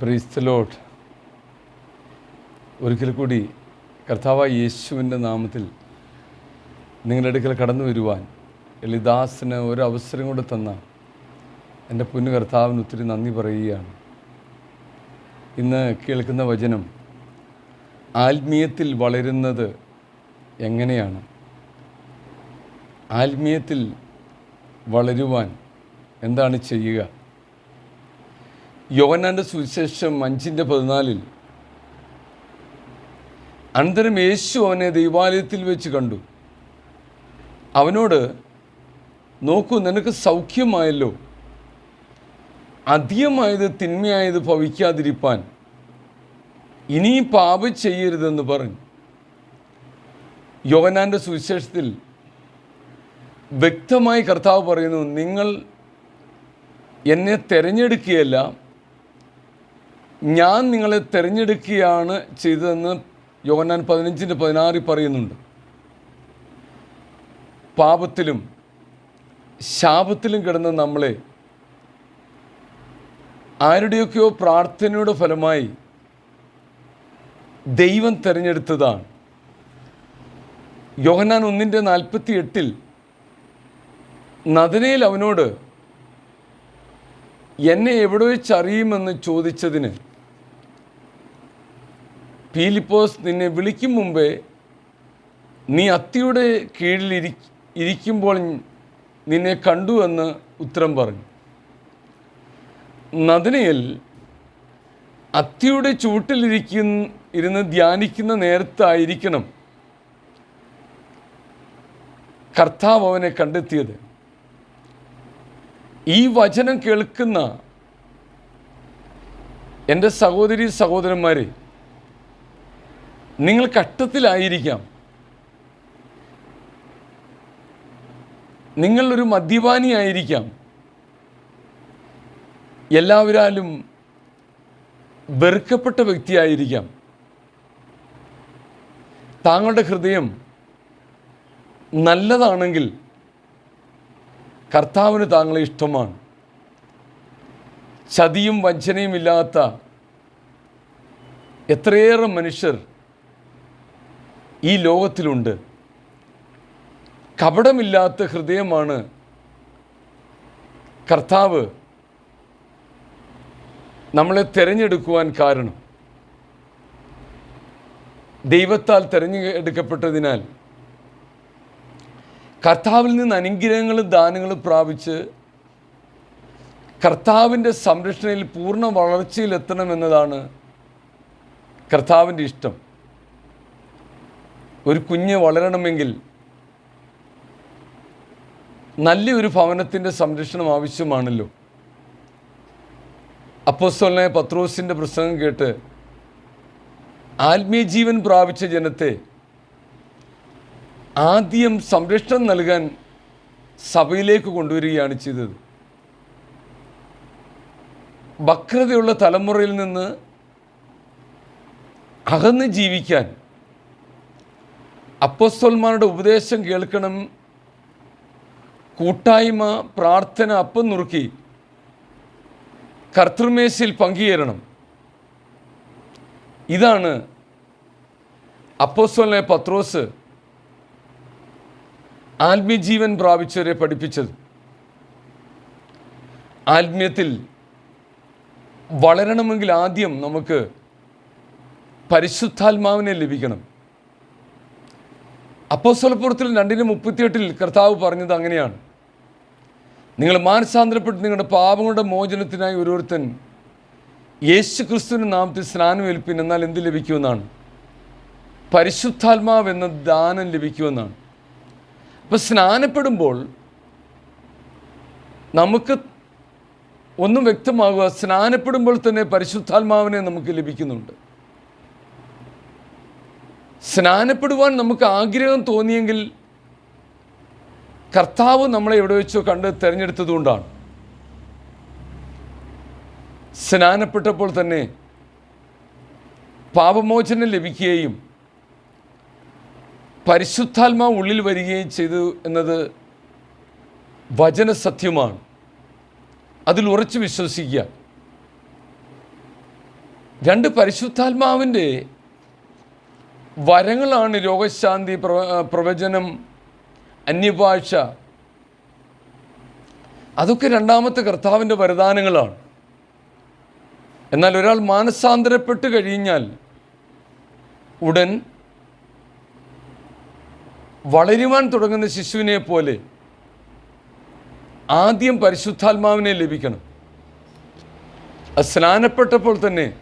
പ്രീസ്തലോട്ട് ഒരിക്കൽ കൂടി കർത്താവ് യേശുവിന്റെ നാമത്തിൽ നിങ്ങളുടെ അടുക്കൽ കടന്നു വരുവാൻ എളിദാസിന് ഒരു അവസരം കൂടെ തന്ന എന്റെ പൊന്നു കർത്താവിന് ഒത്തിരി നന്ദി പറയുകയാണ്. ഇന്ന് കേൾക്കുന്ന വചനം ആത്മീയത്തിൽ വളരുന്നത് എങ്ങനെയാണ്? ആത്മീയത്തിൽ വളരുവാൻ എന്താണ് ചെയ്യുക? യോഹന്നാന്റെ സുവിശേഷം അഞ്ചിന്റെ പതിനാലിൽ അനന്തരം യേശു അവനെ ദൈവാലയത്തിൽ വെച്ച് കണ്ടു. അവനോട് നോക്കൂ നിനക്ക് സൗഖ്യമായല്ലോ. അധികമായത് തിന്മയായത് ഭവിക്കാതിരിപ്പാൻ ഇനി പാപ ചെയ്യരുതെന്ന് പറഞ്ഞു. യോഹനാന്റെ സുവിശേഷത്തിൽ വ്യക്തമായി കർത്താവ് പറയുന്നു നിങ്ങൾ എന്നെ തിരഞ്ഞെടുക്കുകയല്ല ഞാൻ നിങ്ങളെ തിരഞ്ഞെടുക്കുകയാണ് ചെയ്തതെന്ന് യോഹന്നാൻ പതിനഞ്ചിന്റെ പതിനാറിൽ പറയുന്നുണ്ട്. പാപത്തിലും ശാപത്തിലും കിടന്ന നമ്മളെ ആരുടെയൊക്കെയോ പ്രാർത്ഥനയുടെ ഫലമായി ദൈവം തിരഞ്ഞെടുത്തതാണ്. യോഹന്നാൻ ഒന്നിന്റെ നാൽപ്പത്തി എട്ടിൽ നദനയിൽ അവനോട് എന്നെ എവിടെ വെച്ചറിയുമെന്ന് ചോദിച്ചതിന് പീലിപ്പോസ് നിന്നെ വിളിക്കും മുമ്പേ നീ അത്തിയുടെ കീഴിൽ ഇരി ഇരിക്കുമ്പോൾ നിന്നെ കണ്ടു എന്ന് ഉത്തരം പറഞ്ഞു. നദനയിൽ അത്തിയുടെ ചൂട്ടിലിരിക്കുന്ന ഇരുന്ന് ധ്യാനിക്കുന്ന നേരത്തായിരിക്കണം കർത്താവ് അവനെ കണ്ടെത്തിയത്. ഈ വചനം കേൾക്കുന്ന എന്റെ സഹോദരി സഹോദരന്മാരെ നിങ്ങൾ കഷ്ടത്തിലായിരിക്കാം. നിങ്ങളൊരു മദ്യപാനിയായിരിക്കാം എല്ലാവരാലും വെറുക്കപ്പെട്ട വ്യക്തിയായിരിക്കാം. താങ്കളുടെ ഹൃദയം നല്ലതാണെങ്കിൽ കർത്താവിന് താങ്കളെ ഇഷ്ടമാണ്. ചതിയും വഞ്ചനയും ഇല്ലാത്ത എത്രയേറെ മനുഷ്യർ ഈ ലോകത്തിലുണ്ട്. കപടമില്ലാത്ത ഹൃദയമാണ് കർത്താവ് നമ്മളെ തിരഞ്ഞെടുക്കുവാൻ കാരണം. ദൈവത്താൽ തിരഞ്ഞെടുക്കപ്പെട്ടതിനാൽ കർത്താവിൽ നിന്ന് അനുഗ്രഹങ്ങളും ദാനങ്ങളും പ്രാപിച്ച് കർത്താവിന്റെ സംരക്ഷണയിൽ പൂർണ വളർച്ചയിലെത്തണമെന്നതാണ് കർത്താവിന്റെ ഇഷ്ടം. ഒരു കുഞ്ഞ് വളരണമെങ്കിൽ നല്ലൊരു ഭവനത്തിന്റെ സംരക്ഷണം ആവശ്യമാണല്ലോ. അപ്പോസ്തലനായ പത്രോസിന്റെ പ്രസംഗം കേട്ട് ആത്മീയ ജീവൻ പ്രാപിച്ച ജനത്തെ ആദ്യം സംരക്ഷണം നൽകാൻ സഭയിലേക്ക് കൊണ്ടുവരികയാണ് ചെയ്തത്. വക്രതയുള്ള തലമുറയിൽ നിന്ന് അകന്ന് ജീവിക്കാൻ അപ്പസ്വൽമാരുടെ ഉപദേശം കേൾക്കണം കൂട്ടായ്മ പ്രാർത്ഥന അപ്പം നുറുക്കി കർത്തൃമേശയിൽ പങ്കുചേരണം. ഇതാണ് അപ്പോസ്വലിനെ പത്രോസ് ആത്മീയ ജീവൻ പ്രാപിച്ചവരെ പഠിപ്പിച്ചത്. ആത്മീയത്തിൽ വളരണമെങ്കിൽ ആദ്യം നമുക്ക് പരിശുദ്ധാത്മാവിനെ ലഭിക്കണം. അപ്പോസ്വലപ്പുറത്തിൽ രണ്ടിന് മുപ്പത്തിയെട്ടിൽ കർത്താവ് പറഞ്ഞത് അങ്ങനെയാണ്. നിങ്ങൾ മാനസാന്തരപ്പെട്ട് നിങ്ങളുടെ പാപങ്ങളുടെ മോചനത്തിനായി ഓരോരുത്തൻ യേശു ക്രിസ്തുവിന്റെ നാമത്തിൽ സ്നാനം ഏൽപ്പിൻ എന്നാൽ എന്ത് ലഭിക്കുമെന്നാണ്? പരിശുദ്ധാത്മാവ് എന്ന ദാനം ലഭിക്കുമെന്നാണ്. അപ്പോൾ സ്നാനപ്പെടുമ്പോൾ നമുക്ക് ഒന്നും വ്യക്തമാകുക സ്നാനപ്പെടുമ്പോൾ തന്നെ പരിശുദ്ധാത്മാവിനെ നമുക്ക് ലഭിക്കുന്നുണ്ട്. സ്നാനപ്പെടുവാൻ നമുക്ക് ആഗ്രഹം തോന്നിയെങ്കിൽ കർത്താവ് നമ്മളെ എവിടെ വെച്ചോ കണ്ട് തിരഞ്ഞെടുത്തതുകൊണ്ടാണ്. സ്നാനപ്പെട്ടപ്പോൾ തന്നെ പാപമോചനം ലഭിക്കുകയും പരിശുദ്ധാത്മാവ് ഉള്ളിൽ വരികയും ചെയ്തു എന്നത് വചനസത്യമാണ്. അതിൽ ഉറച്ചു വിശ്വസിക്കുക. രണ്ട് പരിശുദ്ധാത്മാവിന്റെ വരങ്ങളാണ് രോഗശാന്തി പ്രവ- പ്രവചനം അന്യഭാഷ. അതൊക്കെ രണ്ടാമത്തെ കർത്താവിന്റെ വരദാനങ്ങളാണ്. എന്നാൽ ഒരാൾ മാനസാന്തരപ്പെട്ട് കഴിഞ്ഞാൽ ഉടൻ വളരുവാൻ തുടങ്ങുന്ന ശിശുവിനെ പോലെ ആദ്യം പരിശുദ്ധാത്മാവിനെ ലഭിക്കണം. സ്നാനപ്പെട്ടപ്പോൾ തന്നെ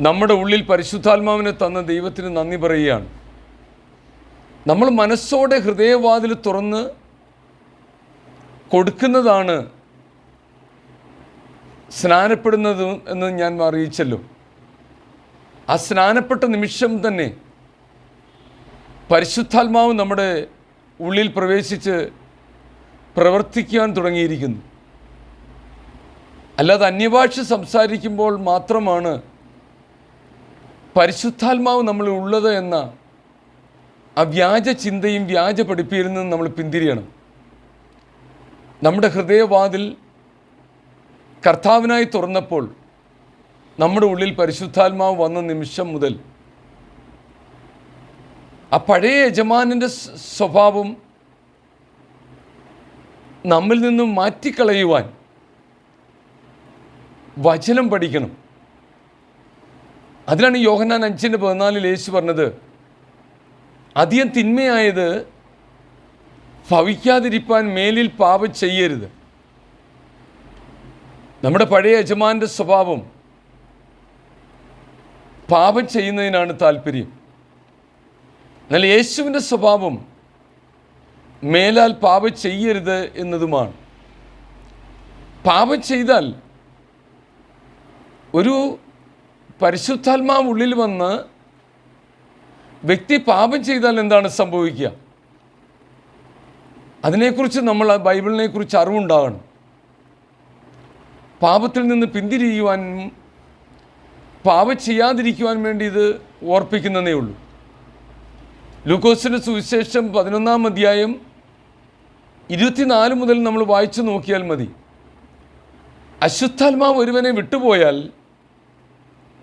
നമ്മുടെ ഉള്ളിൽ പരിശുദ്ധാത്മാവിനെ തന്ന ദൈവത്തിന് നന്ദി പറയുകയാണ്. നമ്മൾ മനസ്സോടെ ഹൃദയവാതിൽ തുറന്ന് കൊടുക്കുന്നതാണ് സ്നാനപ്പെടുന്നത് എന്ന് ഞാൻ അറിയിച്ചല്ലോ. ആ സ്നാനപ്പെട്ട നിമിഷം തന്നെ പരിശുദ്ധാത്മാവ് നമ്മുടെ ഉള്ളിൽ പ്രവേശിച്ച് പ്രവർത്തിക്കാൻ തുടങ്ങിയിരിക്കുന്നു. അല്ലാതെ അന്യഭാഷ സംസാരിക്കുമ്പോൾ മാത്രമാണ് പരിശുദ്ധാത്മാവ് നമ്മൾ ഉള്ളത് എന്ന ആ വ്യാജ ചിന്തയും വ്യാജ പഠിപ്പീരിൽ നിന്നും നമ്മൾ പിന്തിരിയണം. നമ്മുടെ ഹൃദയവാതിൽ കർത്താവിനായി തുറന്നപ്പോൾ നമ്മുടെ ഉള്ളിൽ പരിശുദ്ധാത്മാവ് വന്ന നിമിഷം മുതൽ ആ പഴയ യജമാനന്റെ സ്വഭാവം നമ്മിൽ നിന്നും മാറ്റിക്കളയുവാൻ വചനം പഠിക്കണം. അതിലാണ് യോഹന്നാൻ അഞ്ചിന്റെ പതിനാലിൽ യേശു പറഞ്ഞത് അധികം തിന്മയായത് ഭവിക്കാതിരിക്കാൻ മേലിൽ പാപം ചെയ്യരുത്. നമ്മുടെ പഴയ യജമാന്റെ സ്വഭാവം പാപം ചെയ്യുന്നതിനാണ് താല്പര്യം. എന്നാൽ യേശുവിന്റെ സ്വഭാവം മേലാൽ പാപ ചെയ്യരുത് എന്നതുമാണ്. പാപം ചെയ്താൽ ഒരു പരിശുദ്ധാത്മാവ് ഉള്ളിൽ വന്ന് വ്യക്തി പാപം ചെയ്താൽ എന്താണ് സംഭവിക്കുക? അതിനെക്കുറിച്ച് നമ്മൾ ബൈബിളിനെക്കുറിച്ച് അറിവുണ്ടാകണം. പാപത്തിൽ നിന്ന് പിന്തിരിയുവാനും പാപം ചെയ്യാതിരിക്കുവാൻ വേണ്ടി ഇത് ഓർപ്പിക്കുന്നതേ ഉള്ളൂ. ലൂക്കോസിന്റെ സുവിശേഷം പതിനൊന്നാം അധ്യായം ഇരുപത്തിനാല് മുതൽ നമ്മൾ വായിച്ചു നോക്കിയാൽ മതി. അശുദ്ധാത്മാവ് ഒരുവനെ വിട്ടുപോയാൽ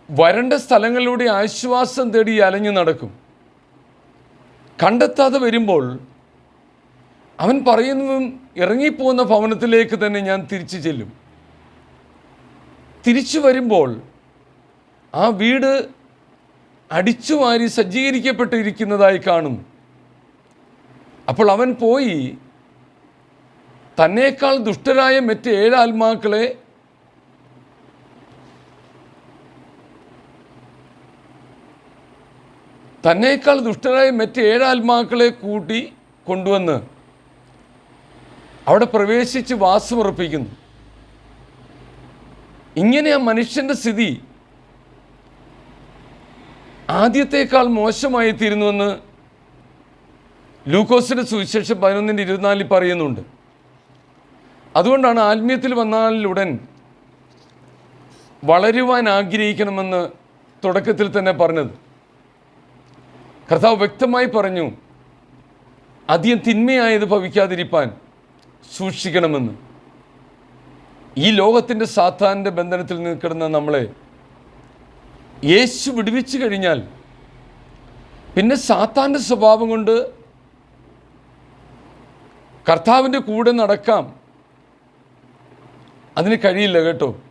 വരണ്ട സ്ഥലങ്ങളിലൂടെ ആശ്വാസം തേടി അലഞ്ഞു നടക്കും. കണ്ടെത്താതെ വരുമ്പോൾ അവൻ പറയുന്നതും ഇറങ്ങിപ്പോകുന്ന ഭവനത്തിലേക്ക് തന്നെ ഞാൻ തിരിച്ചു ചെല്ലും. തിരിച്ചു വരുമ്പോൾ ആ വീട് അടിച്ചുവാരി സജ്ജീകരിക്കപ്പെട്ടിരിക്കുന്നതായി കാണും. അപ്പോൾ അവൻ പോയി തന്നേക്കാൾ ദുഷ്ടരായ മറ്റ് ഏഴ് ആത്മാക്കളെ തന്നേക്കാൾ ദുഷ്ടരായ മറ്റ് ഏഴ് ആത്മാക്കളെ കൂട്ടി കൊണ്ടുവന്ന് അവിടെ പ്രവേശിച്ച് വാസമുറപ്പിക്കുന്നു ഇങ്ങനെ ആ മനുഷ്യന്റെ സ്ഥിതി ആദ്യത്തേക്കാൾ മോശമായി തീരുന്നുവെന്ന് ലൂക്കോസിന്റെ സുവിശേഷം പതിനൊന്നിന്റെ ഇരുപത്തിനാലിൽ പറയുന്നുണ്ട്. അതുകൊണ്ടാണ് ആത്മീയത്തിൽ വന്നാലുടൻ വളരുവാൻ ആഗ്രഹിക്കണമെന്ന് തുടക്കത്തിൽ തന്നെ പറഞ്ഞത്. കർത്താവ് വ്യക്തമായി പറഞ്ഞു അധികം തിന്മയായത് ഭവിക്കാതിരിപ്പാൻ സൂക്ഷിക്കണമെന്ന്. ഈ ലോകത്തിന്റെ സാത്താന്റെ ബന്ധനത്തിൽ നിൽക്കുന്ന നമ്മളെ യേശു വിടുവിച്ചു കഴിഞ്ഞാൽ പിന്നെ സാത്താന്റെ സ്വഭാവം കൊണ്ട് കർത്താവിന്റെ കൂടെ നടക്കാം. അതിന് കഴിയില്ല കേട്ടോ.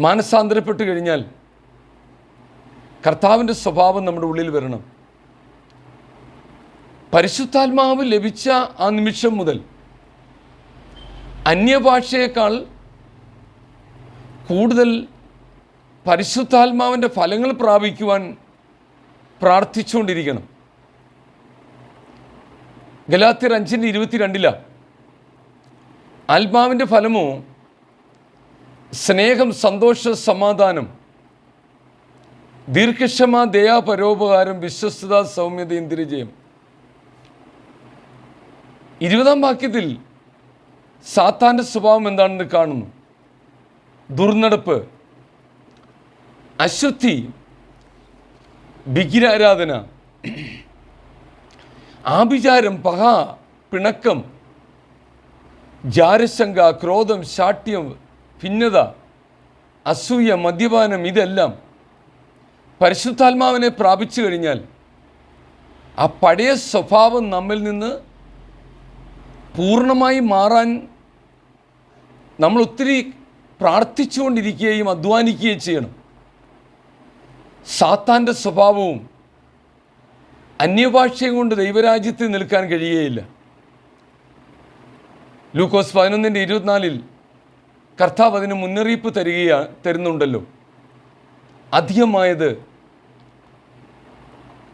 മാനസാന്തരപ്പെട്ട് കഴിഞ്ഞാൽ കർത്താവിന്റെ സ്വഭാവം നമ്മുടെ ഉള്ളിൽ വരണം. പരിശുദ്ധാത്മാവ് ലഭിച്ച ആ നിമിഷം മുതൽ അന്യഭാഷയേക്കാൾ കൂടുതൽ പരിശുദ്ധാത്മാവിന്റെ ഫലങ്ങൾ പ്രാപിക്കുവാൻ പ്രാർത്ഥിച്ചുകൊണ്ടിരിക്കണം. ഗലാത്തിർ അഞ്ചിന്റെ ഇരുപത്തിരണ്ടിലാണ് ആത്മാവിന്റെ ഫലമോ സ്നേഹം സന്തോഷ സമാധാനം ദീർഘക്ഷമ ദയാ പരോപകാരം വിശ്വസ്തത സൗമ്യത ഇന്ദ്രിജയം ഇരുപതാം വാക്യത്തിൽ സാത്താന്റെ സ്വഭാവം എന്താണെന്ന് കാണുന്നു. ദുർനടപ്പ് അശുദ്ധി വിഗ്രഹാരാധന ആഭിചാരം പഹ പിണക്കം ജാരശങ്ക ക്രോധം ശാഠ്യം ഭിന്നത അസൂയ മദ്യപാനം ഇതെല്ലാം പരിശുദ്ധാത്മാവിനെ പ്രാപിച്ചു കഴിഞ്ഞാൽ ആ പഴയ സ്വഭാവം നമ്മിൽ നിന്ന് പൂർണമായി മാറാൻ നമ്മൾ ഒത്തിരി പ്രാർത്ഥിച്ചുകൊണ്ടിരിക്കുകയും അധ്വാനിക്കുകയും ചെയ്യണം. സാത്താന്റെ സ്വഭാവവും അന്യഭാഷയും കൊണ്ട് ദൈവരാജ്യത്തിൽ നിൽക്കാൻ കഴിയുകയില്ല. ലൂക്കോസ് പതിനൊന്നിന്റെ ഇരുപത്തിനാലിൽ കർത്താവ് അതിന് മുന്നറിയിപ്പ് തരികയാ തരുന്നുണ്ടല്ലോ. അധികമായത്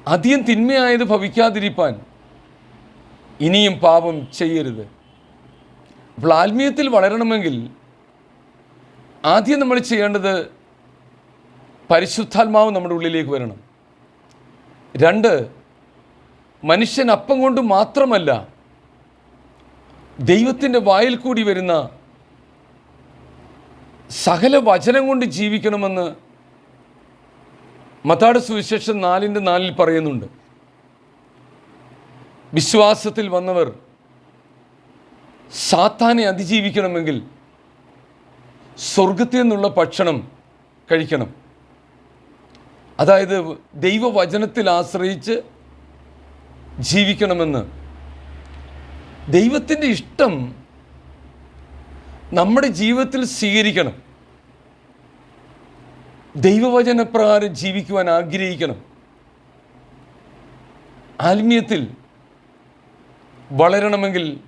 അധികം തിന്മയായത് ഭവിക്കാതിരിപ്പാൻ ഇനിയും പാപം ചെയ്യരുത്. അപ്പോൾ ആത്മീയത്തിൽ വളരണമെങ്കിൽ ആദ്യം നമ്മൾ ചെയ്യേണ്ടത് പരിശുദ്ധാത്മാവ് നമ്മുടെ ഉള്ളിലേക്ക് വരണം. രണ്ട് മനുഷ്യൻ അപ്പം കൊണ്ട് മാത്രമല്ല ദൈവത്തിന്റെ വായിൽ കൂടി വരുന്ന സകല വചനം കൊണ്ട് ജീവിക്കണമെന്ന് മത്താട് സുവിശേഷം നാലിന്റെ നാലിൽ പറയുന്നുണ്ട്. വിശ്വാസത്തിൽ വന്നവർ സാത്താനെ അതിജീവിക്കണമെങ്കിൽ സ്വർഗത്തിൽ നിന്നുള്ള ഭക്ഷണം കഴിക്കണം. അതായത് ദൈവവചനത്തിൽ ആശ്രയിച്ച് ജീവിക്കണമെന്ന്. ദൈവത്തിന്റെ ഇഷ്ടം നമ്മുടെ ജീവിതത്തിൽ സ്വീകരിക്കണം. ദൈവവചനപ്രകാരം ജീവിക്കുവാൻ ആഗ്രഹിക്കണം. ആത്മീയത്തിൽ വളരണമെങ്കിൽ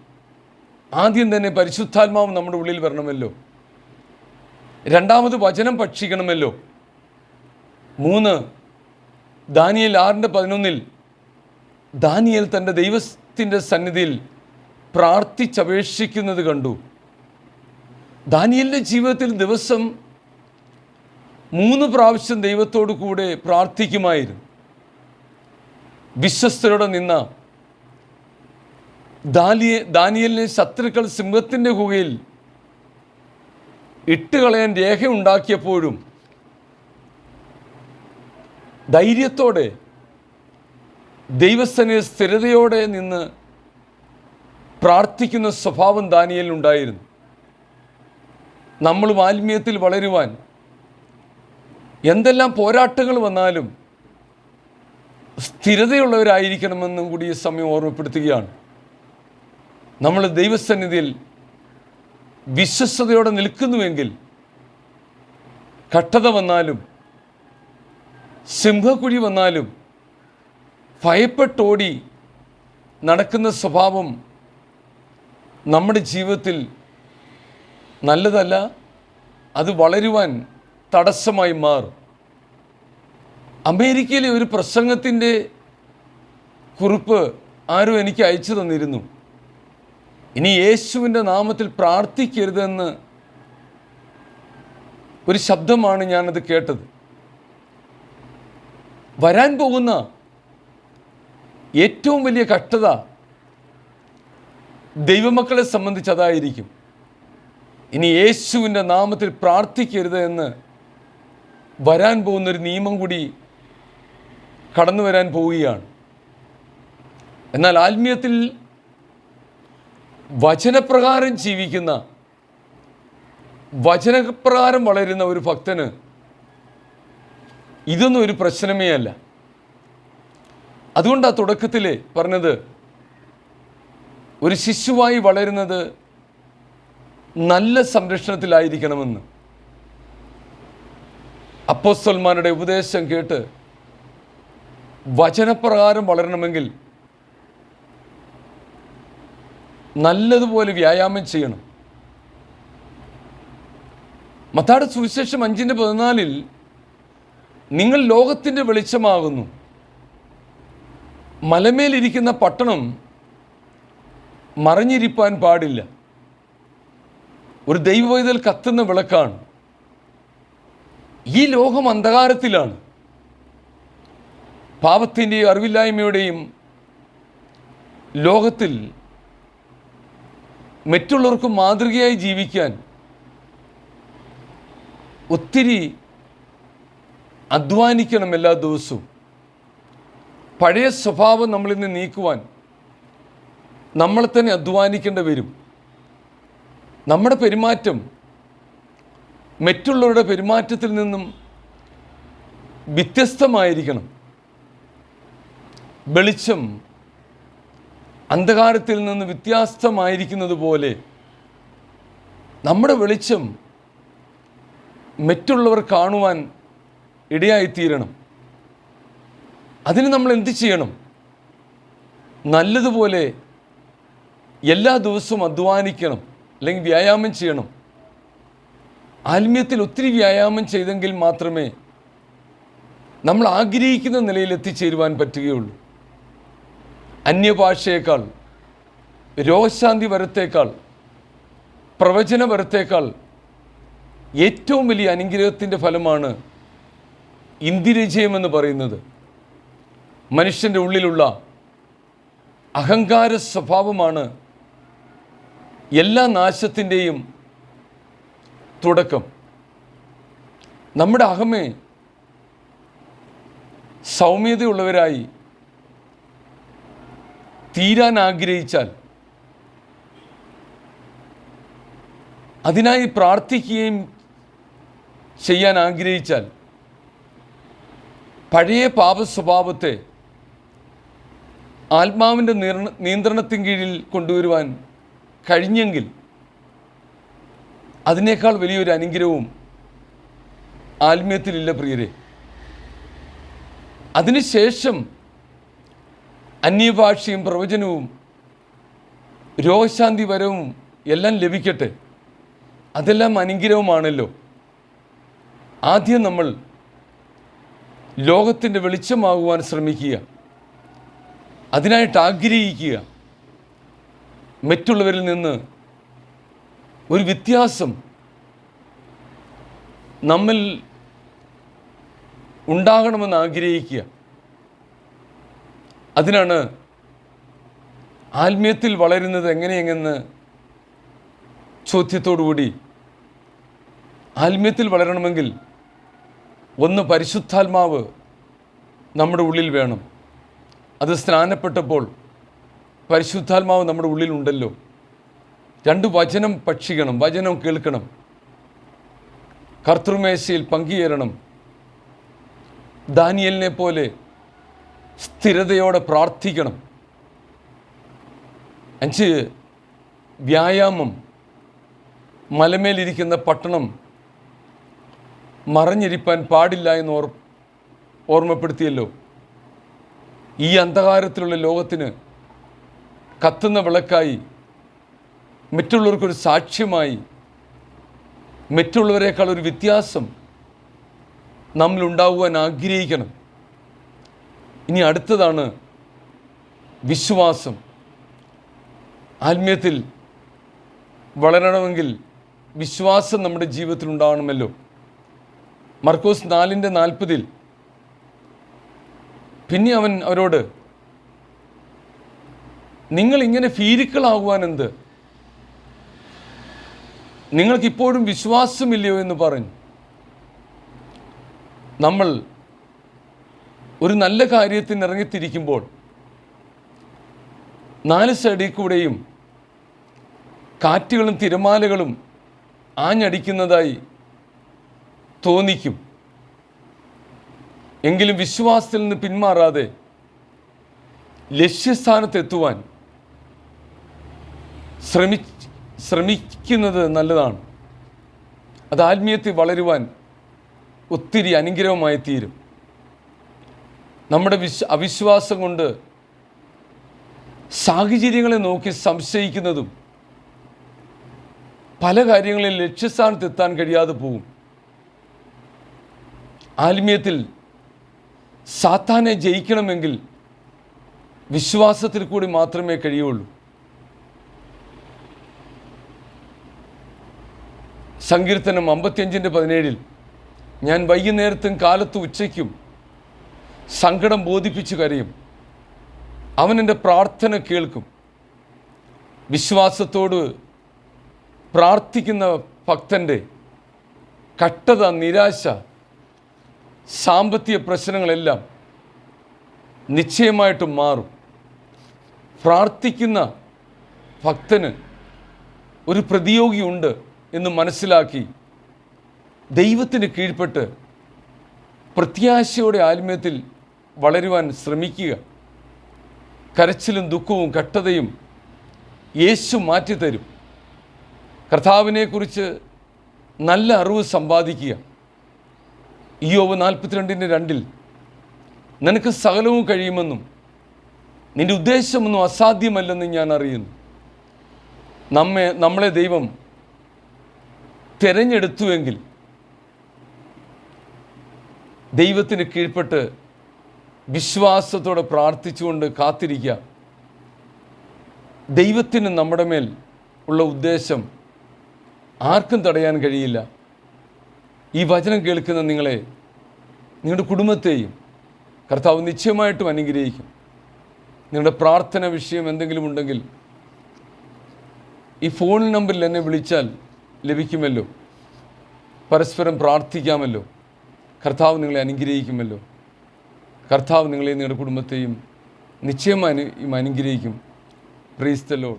ആദ്യം തന്നെ പരിശുദ്ധാത്മാവ് നമ്മുടെ ഉള്ളിൽ വരണമല്ലോ. രണ്ടാമത് വചനം ഭക്ഷിക്കണമല്ലോ. മൂന്ന്. ദാനിയൽ ആറിന്റെ പതിനൊന്നിൽ ദാനിയൽ തന്റെ ദൈവത്തിന്റെ സന്നിധിയിൽ പ്രാർത്ഥിച്ചപേക്ഷിക്കുന്നത് കണ്ടു. ദാനിയലിന്റെ ജീവിതത്തിൽ ദിവസം മൂന്ന് പ്രാവശ്യം ദൈവത്തോടു കൂടെ പ്രാർത്ഥിക്കുമായിരുന്നു. വിശ്വസ്തരോടെ നിന്ന ദാലിയെ ദാനിയലിനെ ശത്രുക്കൾ സിംഹത്തിന്റെ ഗുഹയിൽ ഇട്ടുകളയാൻ രേഖയുണ്ടാക്കിയപ്പോഴും ധൈര്യത്തോടെ ദൈവസ്ഥനെ സ്ഥിരതയോടെ നിന്ന് പ്രാർത്ഥിക്കുന്ന സ്വഭാവം ദാനിയലിനുണ്ടായിരുന്നു നമ്മൾ ആത്മീയത്തിൽ വളരുവാൻ എന്തെല്ലാം പോരാട്ടങ്ങൾ വന്നാലും സ്ഥിരതയുള്ളവരായിരിക്കണമെന്നും കൂടി ഈ സമയം ഓർമ്മപ്പെടുത്തുകയാണ്. നമ്മൾ ദൈവസന്നിധിയിൽ വിശ്വസ്തയോടെ നിൽക്കുന്നുവെങ്കിൽ കട്ടത വന്നാലും സിംഹക്കുഴി വന്നാലും ഭയപ്പെട്ടോടി നടക്കുന്ന സ്വഭാവം നമ്മുടെ ജീവിതത്തിൽ നല്ലതല്ല അത് വളരുവാൻ തടസ്സമായി മാറും. അമേരിക്കയിലെ ഒരു പ്രസംഗത്തിന്റെ കുറിപ്പ് ആരും എനിക്ക് അയച്ചു തന്നിരുന്നു. ഇനി യേശുവിന്റെ നാമത്തിൽ പ്രാർത്ഥിക്കരുതെന്ന് ഒരു ശബ്ദമാണ് ഞാനത് കേട്ടത്. വരാൻ പോകുന്ന ഏറ്റവും വലിയ കഷ്ടത ദൈവമക്കളെ സംബന്ധിച്ചതായിരിക്കും ഇനി യേശുവിന്റെ നാമത്തിൽ പ്രാർത്ഥിക്കരുത് എന്ന് വരാൻ പോകുന്നൊരു നിയമം കൂടി കടന്നു വരാൻ പോവുകയാണ്. എന്നാൽ ആത്മീയത്തിൽ വചനപ്രകാരം ജീവിക്കുന്ന വചനപ്രകാരം വളരുന്ന ഒരു ഭക്തന് ഇതൊന്നും ഒരു പ്രശ്നമേ അല്ല. അതുകൊണ്ട് ആ തുടക്കത്തിൽ പറഞ്ഞത് ഒരു ശിശുവായി വളരുന്നത് നല്ല സംരക്ഷണത്തിലായിരിക്കണമെന്ന്. അപ്പോസ്തോൽമാരുടെ ഉപദേശം കേട്ട് വചനപ്രകാരം വളരണമെങ്കിൽ നല്ലതുപോലെ വ്യായാമം ചെയ്യണം. മത്താട് സുവിശേഷം അഞ്ചിന്റെ പതിനാലിൽ നിങ്ങൾ ലോകത്തിന്റെ വെളിച്ചമാകുന്നു. മലമേലിരിക്കുന്ന പട്ടണം മറിഞ്ഞിരിപ്പാൻ പാടില്ല. ഒരു ദൈവവൈതൽ കത്തുന്ന വിളക്കാണ്. ഈ ലോകം അന്ധകാരത്തിലാണ്. പാപത്തിന്റെയും അറിവില്ലായ്മയുടെയും ലോകത്തിൽ മറ്റുള്ളവർക്ക് മാതൃകയായി ജീവിക്കാൻ ഒത്തിരി അധ്വാനിക്കണം എല്ലാ ദിവസവും. പഴയ സ്വഭാവം നമ്മളിൽ നിന്ന് നീക്കുവാൻ നമ്മളെ തന്നെ അധ്വാനിക്കേണ്ടി വരും. നമ്മുടെ പെരുമാറ്റം മറ്റുള്ളവരുടെ പെരുമാറ്റത്തിൽ നിന്നും വ്യത്യസ്തമായിരിക്കണം. വെളിച്ചം അന്ധകാരത്തിൽ നിന്ന് വ്യത്യസ്തമായിരിക്കുന്നത് പോലെ നമ്മുടെ വെളിച്ചം മറ്റുള്ളവർ കാണുവാൻ ഇടയായിത്തീരണം. അതിന് നമ്മൾ എന്ത് ചെയ്യണം? നല്ലതുപോലെ എല്ലാ ദിവസവും അധ്വാനിക്കണം അല്ലെങ്കിൽ വ്യായാമം ചെയ്യണം. ആത്മീയത്തിൽ ഒത്തിരി വ്യായാമം ചെയ്തെങ്കിൽ മാത്രമേ നമ്മൾ ആഗ്രഹിക്കുന്ന നിലയിൽ എത്തിച്ചേരുവാൻ പറ്റുകയുള്ളൂ. അന്യഭാഷയേക്കാൾ രോഗശാന്തി വരത്തേക്കാൾ പ്രവചന വരത്തേക്കാൾ ഏറ്റവും വലിയ അനുഗ്രഹത്തിന്റെ ഫലമാണ് ഇന്ദിരജയം എന്ന് പറയുന്നത് മനുഷ്യന്റെ ഉള്ളിലുള്ള അഹങ്കാര സ്വഭാവമാണ് എല്ലാ നാശത്തിന്റെയും തുടക്കം. നമ്മുടെ അഹമേ സൗമ്യതയുള്ളവരായി തീരാൻ ആഗ്രഹിച്ചാൽ അതിനായി പ്രാർത്ഥിക്കുകയും ചെയ്യാൻ ആഗ്രഹിച്ചാൽ പഴയ പാപ സ്വഭാവത്തെ ആത്മാവിന്റെ നിയന്ത്രണത്തിൻ കീഴിൽ കൊണ്ടുവരുവാൻ കഴിഞ്ഞെങ്കിൽ അതിനേക്കാൾ വലിയൊരു അനുഗ്രഹവും ആത്മീയത്തിലില്ല പ്രിയരെ. അതിനുശേഷം അന്യഭാഷയും പ്രവചനവും രോഗശാന്തി വരവും എല്ലാം ലഭിക്കട്ടെ. അതെല്ലാം അനുഗ്രഹമാണല്ലോ ആദ്യം നമ്മൾ ലോകത്തിന്റെ വെളിച്ചമാകുവാൻ ശ്രമിക്കുക. അതിനായിട്ട് ആഗ്രഹിക്കുക. മറ്റുള്ളവരിൽ നിന്ന് ഒരു വ്യത്യാസം നമ്മിൽ ഉണ്ടാകണമെന്ന് ആഗ്രഹിക്കുക. അതിനാണ് ആത്മീയത്തിൽ വളരുന്നത് എങ്ങനെയെന്ന് ചോദ്യത്തോടുകൂടി ആത്മീയത്തിൽ വളരണമെങ്കിൽ ഒന്ന് പരിശുദ്ധാത്മാവ് നമ്മുടെ ഉള്ളിൽ വേണം. അത് സ്നാനപ്പെട്ടപ്പോൾ പരിശുദ്ധാത്മാവ് നമ്മുടെ ഉള്ളിലുണ്ടല്ലോ. രണ്ട് വചനം ഭക്ഷിക്കണം വചനം കേൾക്കണം. കർത്തൃമേശയിൽ പങ്കുചേരണം. ദാനിയലിനെ പോലെ സ്ഥിരതയോടെ പ്രാർത്ഥിക്കണം. അഞ്ച് വ്യായാമം. മലമേലിരിക്കുന്ന പട്ടണം മറഞ്ഞിരിപ്പാൻ പാടില്ല എന്ന് ഓർ ഓർമ്മപ്പെടുത്തിയല്ലോ. ഈ അന്ധകാരത്തിലുള്ള ലോകത്തിന് കത്തുന്ന വിളക്കായി മറ്റുള്ളവർക്കൊരു സാക്ഷ്യമായി മറ്റുള്ളവരെക്കാൾ ഒരു വ്യത്യാസം നമ്മളുണ്ടാകുവാൻ ആഗ്രഹിക്കണം. ഇനി അടുത്തതാണ് വിശ്വാസം. ആത്മീയത്തിൽ വളരണമെങ്കിൽ വിശ്വാസം നമ്മുടെ ജീവിതത്തിൽ ഉണ്ടാവണമല്ലോ. മർക്കോസ് നാലിന്റെ നാൽപ്പതിൽ. പിന്നെ അവൻ അവരോട് നിങ്ങൾ ഇങ്ങനെ ഭീരുക്കളാകുവാൻ എന്ത് നിങ്ങൾക്കിപ്പോഴും വിശ്വാസമില്ലയോ എന്ന് പറഞ്ഞു നമ്മൾ ഒരു നല്ല കാര്യത്തിന് ഇറങ്ങിത്തിരിക്കുമ്പോൾ നാല് സൈഡിൽ കൂടെയും കാറ്റുകളും തിരമാലകളും ആഞ്ഞടിക്കുന്നതായി തോന്നിക്കും. എങ്കിലും വിശ്വാസത്തിൽ നിന്ന് പിന്മാറാതെ ലക്ഷ്യസ്ഥാനത്തെത്തുവാൻ ശ്രമി ശ്രമിക്കുന്നത് നല്ലതാണ്. അത് ആത്മീയത്തിൽ വളരുവാൻ ഒത്തിരി അനുഗ്രഹമായി തീരും. നമ്മുടെ വിശ്വ അവിശ്വാസം കൊണ്ട് സാഹചര്യങ്ങളെ നോക്കി സംശയിക്കുന്നതും പല കാര്യങ്ങളിൽ ലക്ഷ്യസ്ഥാനത്ത് എത്താൻ കഴിയാതെ പോകും. ആത്മീയത്തിൽ സാത്താനെ ജയിക്കണമെങ്കിൽ വിശ്വാസത്തിൽ കൂടി മാത്രമേ കഴിയുള്ളൂ. സങ്കീർത്തനം അമ്പത്തിയഞ്ചിന്റെ പതിനേഴിൽ ഞാൻ വൈകുന്നേരത്തും കാലത്ത് ഉച്ചയ്ക്കും സങ്കടം ബോധിപ്പിച്ചു കരയും. അവൻ എന്റെ പ്രാർത്ഥന കേൾക്കും. വിശ്വാസത്തോട് പ്രാർത്ഥിക്കുന്ന ഭക്തന്റെ കട്ടത നിരാശ സാമ്പത്തിക പ്രശ്നങ്ങളെല്ലാം നിശ്ചയമായിട്ടും മാറും. പ്രാർത്ഥിക്കുന്ന ഭക്തന് ഒരു പ്രതിയോഗിയുണ്ട് എന്ന് മനസ്സിലാക്കി ദൈവത്തിന് കീഴ്പ്പെട്ട് പ്രത്യാശയുടെ ആത്മീയത്തിൽ വളരുവാൻ ശ്രമിക്കുക. കരച്ചിലും ദുഃഖവും കട്ടതയും യേശു മാറ്റിത്തരും. കർത്താവിനെക്കുറിച്ച് നല്ല അറിവ് സമ്പാദിക്കുക. ഇയോവ് നാൽപ്പത്തിരണ്ടിന്റെ രണ്ടിൽ നിനക്ക് സകലവും കഴിയുമെന്നും നിന്റെ ഉദ്ദേശമൊന്നും അസാധ്യമല്ലെന്നും ഞാൻ അറിയുന്നു. നമ്മെ നമ്മളെ ദൈവം തിരഞ്ഞെടുത്തുവെങ്കിൽ ദൈവത്തിന് കീഴ്പ്പെട്ട് വിശ്വാസത്തോടെ പ്രാർത്ഥിച്ചുകൊണ്ട് കാത്തിരിക്കുക. ദൈവത്തിന് നമ്മുടെ മേൽ ഉള്ള ഉദ്ദേശം ആർക്കും തടയാൻ കഴിയില്ല. ഈ വചനം കേൾക്കുന്ന നിങ്ങളെ നിങ്ങളുടെ കുടുംബത്തെയും കർത്താവ് നിശ്ചയമായിട്ടും അനുഗ്രഹിക്കും. നിങ്ങളുടെ പ്രാർത്ഥന വിഷയം എന്തെങ്കിലും ഉണ്ടെങ്കിൽ ഈ ഫോൺ നമ്പറിൽ എന്നെ വിളിച്ചാൽ ലഭിക്കുമല്ലോ. പരസ്പരം പ്രാർത്ഥിക്കാമല്ലോ. കർത്താവ് നിങ്ങളെ അനുഗ്രഹിക്കുമല്ലോ. കർത്താവ് നിങ്ങളെ നിങ്ങളുടെ കുടുംബത്തെയും നിശ്ചയമായി അനു- അനുഗ്രഹിക്കും പ്രീസ്തലോ